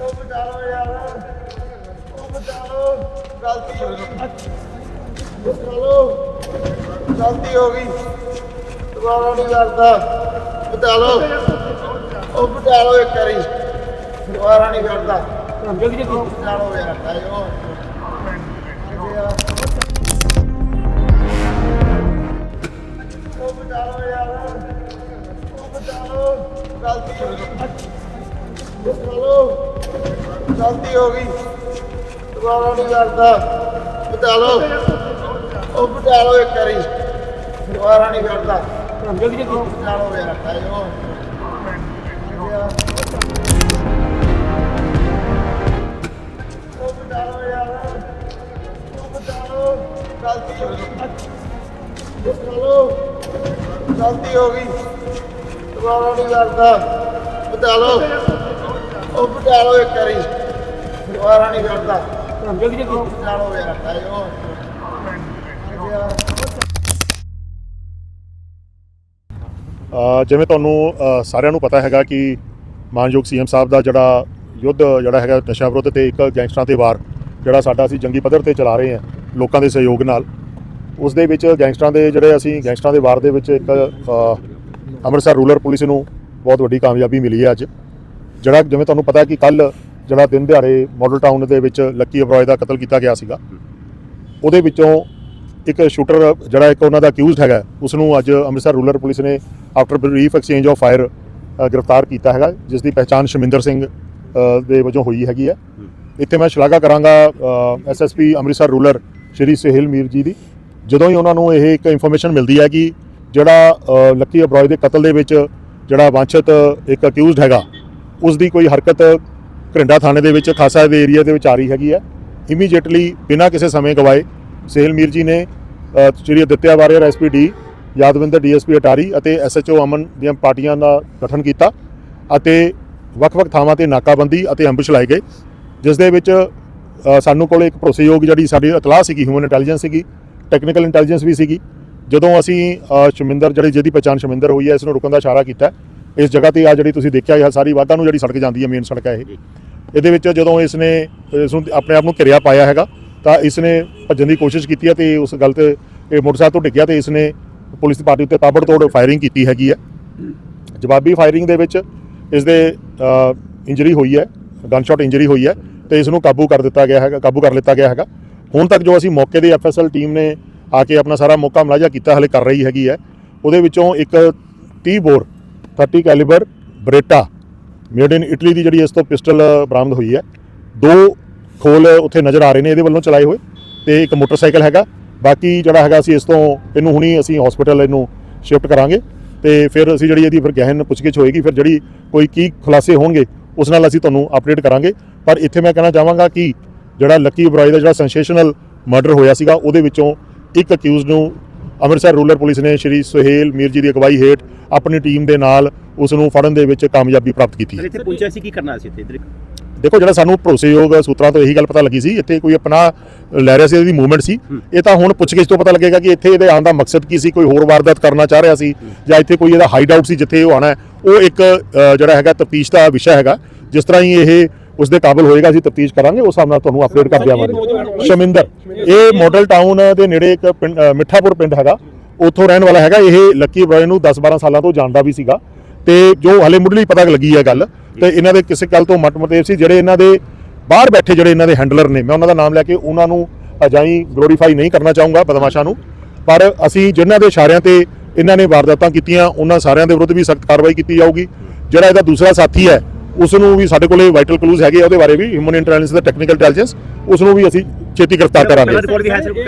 ਉਹ ਬਚਾ ਲਓ ਯਾਰ ਉਹ ਬਚਾ ਲਓ ਗਲਤੀ ਹੋ ਗਈ ਬਚਾ ਲਓ ਗਲਤੀ ਹੋ ਗਈ ਦੁਬਾਰਾ ਨਹੀਂ ਕਰਦਾ ਬਚਾ ਲਓ ਉਹ ਬਚਾ ਲਓ ਇੱਕ ਵਾਰੀ ਦੁਬਾਰਾ ਨਹੀਂ ਕਰਦਾ ਜਲਦੀ ਜਲਦੀ ਬਚਾ ਲਓ ਯਾਰ ਆਇਓ ਉਹ ਬਚਾ ਲਓ ਯਾਰ ਉਹ ਬਚਾ ਲਓ ਗਲਤੀ ਹੋ ਗਈ ਬਚਾ ਲਓ ਗਲਤੀ ਹੋ ਗਈ। ਦੁਬਾਰਾ ਨਹੀਂ ਕਰਦਾ। ਬਚਾ ਲਓ। ਉਹ ਬਚਾ ਲਓ ਇੱਕ ਵਾਰੀ। ਦੁਬਾਰਾ ਨਹੀਂ ਕਰਦਾ। ਜਲਦੀ ਜਲਦੀ ਉਹ ਲਓ ਯਾਰ ਆਇਓ ਉਹ। ਬਚਾ ਲਓ ਯਾਰ। ਉਹ ਬਚਾ ਲਓ। ਗਲਤੀ ਹੋ ਗਈ। ਬਚਾ ਲਓ। ਗਲਤੀ ਹੋ ਗਈ। ਦੁਬਾਰਾ ਨਹੀਂ ਕਰਦਾ। ਬਚਾ ਲਓ। ਉਹ ਬਚਾ ਲਓ ਇੱਕ ਵਾਰੀ। ਦੁਬਾਰਾ ਨਹੀਂ ਕਰਦਾ ਜਲਦੀ ਜਲਦੀ। ਉਹ ਬਚਾ ਲਓ ਯਾਰ ਆਇਓ ਅ, ਜਿਵੇਂ ਤੁਹਾਨੂੰ ਸਾਰਿਆਂ ਨੂੰ ਪਤਾ ਹੈਗਾ ਕਿ ਮਾਨਯੋਗ ਸੀਐਮ ਸਾਹਿਬ ਦਾ ਜਿਹੜਾ ਯੁੱਧ ਜਿਹੜਾ ਹੈਗਾ ਨਸ਼ਾ ਵਿਰੁੱਧ ਤੇ ਇੱਕ ਗੈਂਗਸਟਰਾਂ ਤੇ ਵਾਰ ਜਿਹੜਾ ਸਾਡਾ ਅਸੀਂ ਜੰਗੀ ਪੱਧਰ ਤੇ ਚਲਾ ਰਹੇ ਹਾਂ ਲੋਕਾਂ ਦੇ ਸਹਿਯੋਗ ਨਾਲ ਉਸ ਦੇ ਵਿੱਚ ਗੈਂਗਸਟਰਾਂ ਦੇ ਜਿਹੜੇ ਅਸੀਂ ਗੈਂਗਸਟਰਾਂ ਦੇ ਵਾਰ ਦੇ ਵਿੱਚ ਇੱਕ ਅੰਮ੍ਰਿਤਸਰ ਰੂਰਲ ਪੁਲਿਸ ਨੂੰ ਬਹੁਤ ਵੱਡੀ ਕਾਮਯਾਬੀ ਮਿਲੀ ਹੈ ਅੱਜ। ਜਿਹੜਾ ਜਿਵੇਂ ਤੁਹਾਨੂੰ ਪਤਾ ਕਿ ਕੱਲ ਜਿਹੜਾ ਦਿਨ ਦਿਹਾੜੇ ਮਾਡਲ ਟਾਊਨ ਦੇ ਵਿੱਚ ਲੱਕੀ ਅਬਰੋਏ ਦਾ ਕਤਲ ਕੀਤਾ ਗਿਆ ਸੀਗਾ, ਉਹਦੇ ਵਿੱਚੋਂ ਇੱਕ ਸ਼ੂਟਰ ਜਿਹੜਾ ਇੱਕ ਉਹਨਾਂ ਦਾ ਅਕਿਊਜ਼ਡ ਹੈਗਾ ਉਸ ਨੂੰ ਅੱਜ ਅੰਮ੍ਰਿਤਸਰ ਰੂਰਲ ਪੁਲਿਸ ਨੇ after brief exchange of fire ਗ੍ਰਿਫਤਾਰ ਕੀਤਾ ਹੈਗਾ ਜਿਸ ਦੀ ਪਹਿਚਾਣ ਸ਼ਮਿੰਦਰ ਸਿੰਘ ਦੇ ਵਜੋਂ ਹੋਈ ਹੈਗੀ ਹੈ। ਇੱਥੇ ਮੈਂ ਸ਼ਲਾਘਾ ਕਰਾਂਗਾ ਐਸਐਸਪੀ ਅੰਮ੍ਰਿਤਸਰ ਰੂਰਲ ਸ਼੍ਰੀ ਸੁਹੇਲ ਮੀਰ ਜੀ ਦੀ, ਜਦੋਂ ਹੀ ਉਹਨਾਂ ਨੂੰ ਇਹ ਇੱਕ ਇਨਫੋਰਮੇਸ਼ਨ ਮਿਲਦੀ ਹੈ ਕਿ ਜਿਹੜਾ ਲੱਕੀ ਅਬਰੋਏ ਦੇ ਕਤਲ ਦੇ ਵਿੱਚ ਜਿਹੜਾ ਵਾਂਛਿਤ ਇੱਕ ਅਕਿਊਜ਼ਡ ਹੈਗਾ ਉਸ ਦੀ ਕੋਈ ਹਰਕਤ ਘਰਿੰਡਾ ਥਾਣੇ ਦੇ ਵਿੱਚ, ਖਾਸਾ ਦੇ ਏਰੀਆ ਦੇ ਵਿੱਚ ਆ ਰਹੀ ਹੈਗੀ ਹੈ। ਇਮੀਡੀਏਟਲੀ ਬਿਨਾਂ ਕਿਸੇ ਸਮੇਂ ਗਵਾਏ ਸੇਲ ਮੀਰ ਜੀ ਨੇ ਸ਼੍ਰੀ ਅਦਿੱਤਿਆ ਵਾਰੀਅਰ ਐਸਪੀਡੀ ਯਾਦਵਿੰਦਰ ਡੀਐਸਪੀ ਅਟਾਰੀ ਅਤੇ ਐਸਐਚਓ ਅਮਨ ਦੀਆਂ ਪਾਰਟੀਆਂ ਦਾ ਗਠਨ ਕੀਤਾ ਅਤੇ ਵੱਖ-ਵੱਖ ਥਾਵਾਂ ਤੇ ਨਾਕਾਬੰਦੀ ਅਤੇ ਐਂਬੂਸ਼ ਲਾਏ ਗਏ ਜਿਸ ਦੇ ਵਿੱਚ ਸਾਨੂੰ ਕੋਲ ਇੱਕ ਭਰੋਸੇਯੋਗ ਜਿਹੜੀ ਸਾਡੀ ਇਤਲਾਹ ਸੀਗੀ ਹਿਊਮਨ ਇੰਟੈਲੀਜੈਂਸ ਸੀਗੀ ਟੈਕਨੀਕਲ ਇੰਟੈਲੀਜੈਂਸ ਵੀ ਸੀਗੀ। ਜਦੋਂ ਅਸੀਂ ਸ਼ਮਿੰਦਰ, ਜਿਹੜੀ ਜਿਹਦੀ ਪਛਾਣ ਸ਼ਮਿੰਦਰ ਹੋਈ ਹੈ, ਇਸ ਨੂੰ ਰੁਕਣ ਦਾ ਇਸ਼ਾਰਾ ਕੀਤਾ ਇਸ ਜਗ੍ਹਾ ਤੇ ਆ ਜਿਹੜੀ ਤੁਸੀਂ ਦੇਖਿਆ ਇਹ ਸਾਰੀ ਵਾਧਾ ਨੂੰ ਜਿਹੜੀ ਸੜਕ ਜਾਂਦੀ ਹੈ ਮੇਨ ਸੜਕ ਹੈ ਇਹ। ਇਹਦੇ ਵਿੱਚ ਜਦੋਂ ਇਸ ਨੇ ਇਸ ਨੂੰ ਆਪਣੇ ਆਪ ਨੂੰ ਘਿਰਿਆ ਪਾਇਆ ਹੈਗਾ ਤਾਂ ਇਸ ਨੇ ਭੱਜਣ ਦੀ ਕੋਸ਼ਿਸ਼ ਕੀਤੀ ਹੈ ਤੇ ਉਸ ਗੱਲ ਤੇ ਇਹ ਮੋਟਰਸਾਈਕਲ ਤੋਂ ਡਿੱਗਿਆ ਤੇ ਇਸ ਨੇ ਪੁਲਿਸ ਦੀ ਪਾਰਟੀ ਉੱਤੇ ਤਾਬੜਤੋੜ ਫਾਇਰਿੰਗ ਕੀਤੀ ਹੈਗੀ ਹੈ। ਜਵਾਬੀ ਫਾਇਰਿੰਗ ਦੇ ਵਿੱਚ ਇਸ ਦੇ ਇੰਜਰੀ ਹੋਈ ਹੈ ਗਨ ਸ਼ਾਟ ਇੰਜਰੀ ਹੋਈ ਹੈ ਤੇ ਇਸ ਨੂੰ ਕਾਬੂ ਕਰ ਦਿੱਤਾ ਗਿਆ ਹੈਗਾ ਕਾਬੂ ਕਰ ਲਿੱਤਾ ਗਿਆ ਹੈਗਾ। ਹੁਣ ਤੱਕ ਜੋ ਅਸੀਂ ਮੌਕੇ ਦੀ ਐਫਐਸਐਲ ਟੀਮ ਨੇ ਆ ਕੇ ਆਪਣਾ ਸਾਰਾ ਮੌਕਾ ਮੁਲਾਜ਼ਾ ਕੀਤਾ ਹਲੇ ਕਰ ਰਹੀ ਹੈਗੀ ਹੈ। ਉਹਦੇ ਵਿੱਚੋਂ ਇੱਕ 30 bore 30 calibre Beretta made in Italy ਦੀ ਜਿਹੜੀ ਇਸ ਤੋਂ ਪਿਸਟਲ ਬਰਾਮਦ ਹੋਈ ਹੈ। ਦੋ ਖੋਲ ਉੱਥੇ ਨਜ਼ਰ ਆ ਰਹੇ ਨੇ, ਇਹਦੇ ਵੱਲੋਂ ਚਲਾਏ ਹੋਏ ਤੇ ਇੱਕ ਮੋਟਰਸਾਈਕਲ ਹੈਗਾ। ਬਾਕੀ ਜਿਹੜਾ ਹੈਗਾ ਅਸੀਂ ਇਸ ਤੋਂ, ਇਹਨੂੰ ਹੁਣੀ ਅਸੀਂ ਹਸਪੀਟਲ ਇਹਨੂੰ ਸ਼ਿਫਟ ਕਰਾਂਗੇ ਤੇ ਫਿਰ ਅਸੀਂ ਜਿਹੜੀ ਇਹਦੀ ਫਿਰ ਗਹਿਨ ਪੁੱਛਗਿੱਛ ਹੋਏਗੀ, ਫਿਰ ਜਿਹੜੀ ਕੋਈ ਕੀ ਖੁਲਾਸੇ ਹੋਣਗੇ, ਉਸ ਨਾਲ ਅਸੀਂ ਤੁਹਾਨੂੰ ਅਪਡੇਟ ਕਰਾਂਗੇ। ਪਰ ਇੱਥੇ ਮੈਂ ਕਹਿਣਾ ਚਾਹਾਂਗਾ ਕਿ ਜਿਹੜਾ ਲੱਕੀ ਬਰਾਈ ਦਾ ਜਿਹੜਾ ਸੈਂਸੇਸ਼ਨਲ ਮਰਡਰ ਹੋਇਆ ਸੀਗਾ, ਉਹਦੇ ਵਿੱਚੋਂ ਇੱਕ ਅਕਿਊਜ਼ ਨੂੰ ਅੰਮ੍ਰਿਤਸਰ ਰੂਰਲ ਪੁਲਿਸ ਨੇ ਸ਼੍ਰੀ ਸੁਹੇਲ ਮੀਰ ਜੀ ਦੀ ਅਗਵਾਈ ਹੇਠ ਆਪਣੀ ਟੀਮ ਦੇ ਨਾਲ ਉਸ ਨੂੰ ਫੜਨ ਦੇ ਵਿੱਚ ਕਾਮਯਾਬੀ ਪ੍ਰਾਪਤ ਕੀਤੀ ਹੈ। ਇੱਥੇ ਪਹੁੰਚਿਆ ਸੀ ਕੀ ਕਰਨਾ ਸੀ ਇੱਥੇ? ਇੱਧਰ ਦੇਖੋ ਜਿਹੜਾ ਸਾਨੂੰ ਭਰੋਸੇਯੋਗ ਸੂਤਰਾਂ ਤੋਂ ਇਹੀ ਗੱਲ ਪਤਾ ਲੱਗੀ ਸੀ ਇੱਥੇ ਕੋਈ ਆਪਣਾ ਲੈ ਰਿਹਾ ਸੀ ਇਹਦੀ ਮੂਵਮੈਂਟ ਸੀ। ਇਹ ਤਾਂ ਹੁਣ ਪੁੱਛਗਿੱਛ ਤੋਂ ਪਤਾ ਲੱਗੇਗਾ ਕਿ ਇੱਥੇ ਇਹਦੇ ਆਉਣ ਦਾ ਮਕਸਦ ਕੀ ਸੀ ਕੋਈ ਹੋਰ ਵਾਰਦਾਤ ਕਰਨਾ ਚਾਹ ਰਿਹਾ ਸੀ ਜਾਂ ਇੱਥੇ ਕੋਈ ਇਹਦਾ ਹਾਈਡ ਆਊਟ ਸੀ ਜਿੱਥੇ ਉਹ ਆਣਾ ਉਹ ਇੱਕ ਜਿਹੜਾ ਹੈਗਾ ਤਫਤੀਸ਼ ਦਾ ਵਿਸ਼ਾ ਹੈਗਾ ਜਿਸ ਤਰ੍ਹਾਂ ਹੀ ਇਹ ਉਸ ਦੇ ਕਾਬਿਲ ਹੋਏਗਾ, ਅਸੀਂ ਤਫਤੀਸ਼ ਕਰਾਂਗੇ, ਉਸ ਹਿਸਾਬ ਨਾਲ ਤੁਹਾਨੂੰ ਅਪਡੇਟ ਕਰ ਦਿਆਵਾਂਗੇ। ਸ਼ਮਿੰਦਰ, ਇਹ ਮਾਡਲ ਟਾਊਨ ਦੇ ਨੇੜੇ ਇੱਕ ਪਿੰਡ ਮਿੱਠਾਪੁਰ ਪਿੰਡ ਹੈਗਾ। ਉੱਥੋਂ ਰਹਿਣ ਵਾਲਾ ਹੈਗਾ, ਇਹ ਲੱਕੀ ਬਰਾਏ ਨੂੰ 10-12 ਸਾਲਾਂ ਤੋਂ ਜਾਣਦਾ ਵੀ ਸੀਗਾ। ਤੇ ਜੋ ਹਲੇ ਮੁੱਢਲੀ ਪਤਾ ਲੱਗੀ ਹੈ ਗੱਲ, ਤੇ ਇਹਨਾਂ ਦੇ ਕਿਸੇ ਗੱਲ ਤੋਂ ਮਤਮਤੇਵ ਸੀ, ਜਿਹੜੇ ਇਹਨਾਂ ਦੇ ਬਾਹਰ ਬੈਠੇ ਜਿਹੜੇ ਇਹਨਾਂ ਦੇ ਹੈਂਡਲਰ ਨੇ, ਮੈਂ ਉਹਨਾਂ ਦਾ ਨਾਮ ਲੈ ਕੇ ਉਹਨਾਂ ਨੂੰ ਅਜਾਈ ਗਲੋਰੀਫਾਈ ਨਹੀਂ ਕਰਨਾ ਚਾਹੂੰਗਾ, ਬਦਮਾਸ਼ਾਂ ਨੂੰ। ਪਰ ਅਸੀਂ ਜਿਨ੍ਹਾਂ ਦੇ ਇਸ਼ਾਰਿਆਂ ਤੇ ਇਹਨਾਂ ਨੇ ਵਾਰਦਾਤਾਂ ਕੀਤੀਆਂ, ਉਹਨਾਂ ਸਾਰਿਆਂ ਦੇ ਵਿਰੁੱਧ ਵੀ ਸਖਤ ਕਾਰਵਾਈ ਕੀਤੀ ਜਾਊਗੀ। ਜਿਹੜਾ ਇਹਦਾ ਦੂਸਰਾ ਸਾਥੀ ਹੈ ਉਸ ਨੂੰ ਵੀ ਸਾਡੇ ਕੋਲੇ ਵਾਈਟਲ ਕਲੂਜ਼ ਹੈਗੇ ਆ ਉਹਦੇ ਬਾਰੇ ਵੀ ਹਿਊਮਨ ਇੰਟੈਲੀਜੈਂਸ ਤੇ ਟੈਕਨੀਕਲ ਇੰਟੈਲੀਜੈਂਸ ਉਸ ਨੂੰ ਵੀ ਅਸੀਂ ਛੇਤੀ ਗ੍ਰਿਫਤਾਰ ਕਰਾਂਗੇ